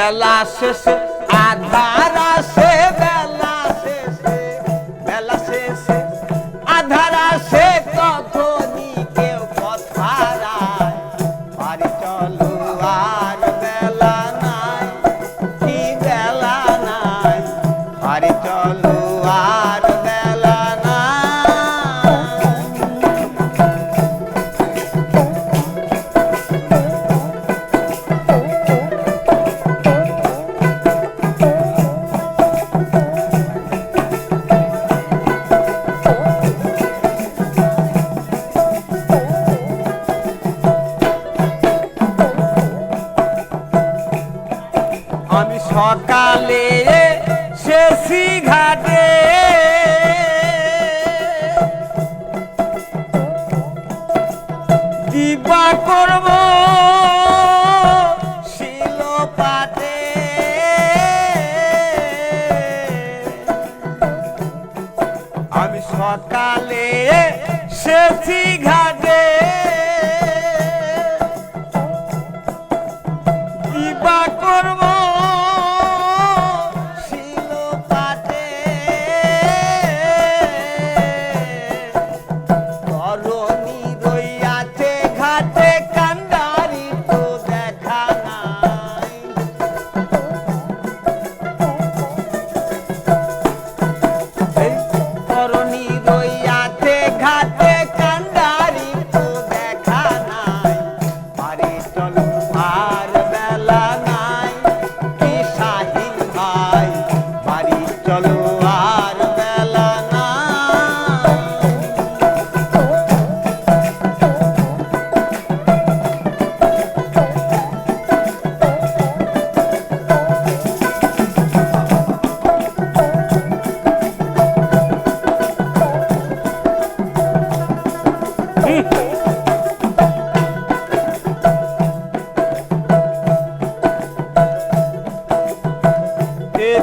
বেলা শেষে, আধার আসে, বেলা শেষে বেলা শেষে, আধার আসে, তখনই কেউ কথা বাড়ি চলো আর বেলা নাই, কি বেলা নাই। চলো আর বেলা সকালে শেষি ঘাটে দিবা করব? আমি সকালে শেষি ঘাটে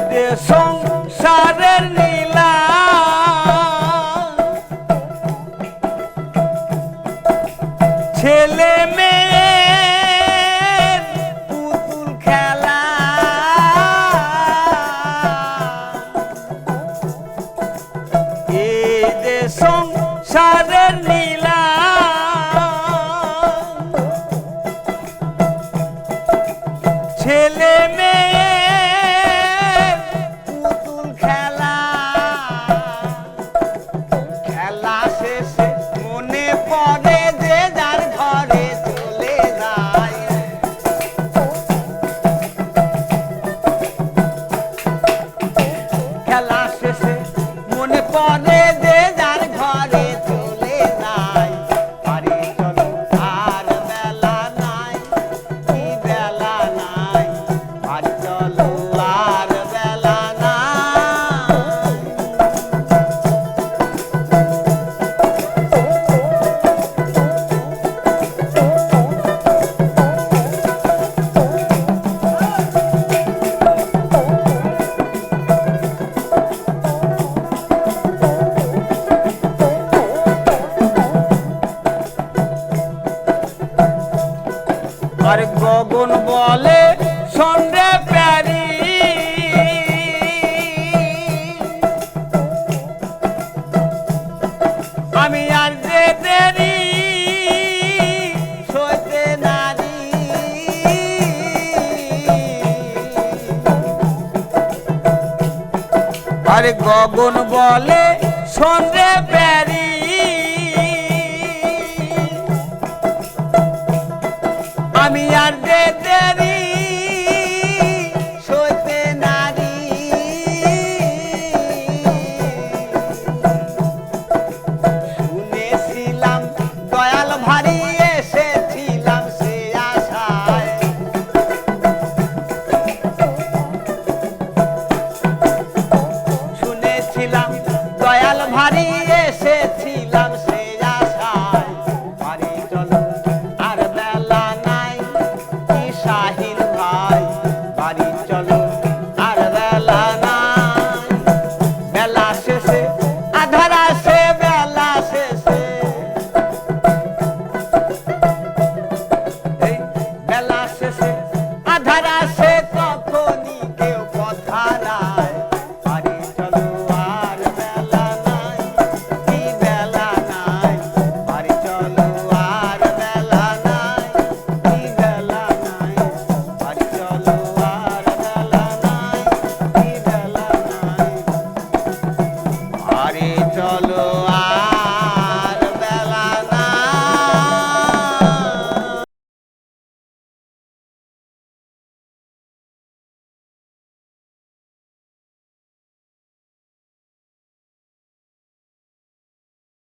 their song আর গগন বলে সন্ধ্যে প্যারি। আমি আর যে দেরি সইতে নারী। আরে গগন বলে সন্ধ্যে প্যারি। আমি আর নারী। শুনেছিলাম দয়াল ভারী সে আশায়। শুনেছিলাম দয়াল ভারী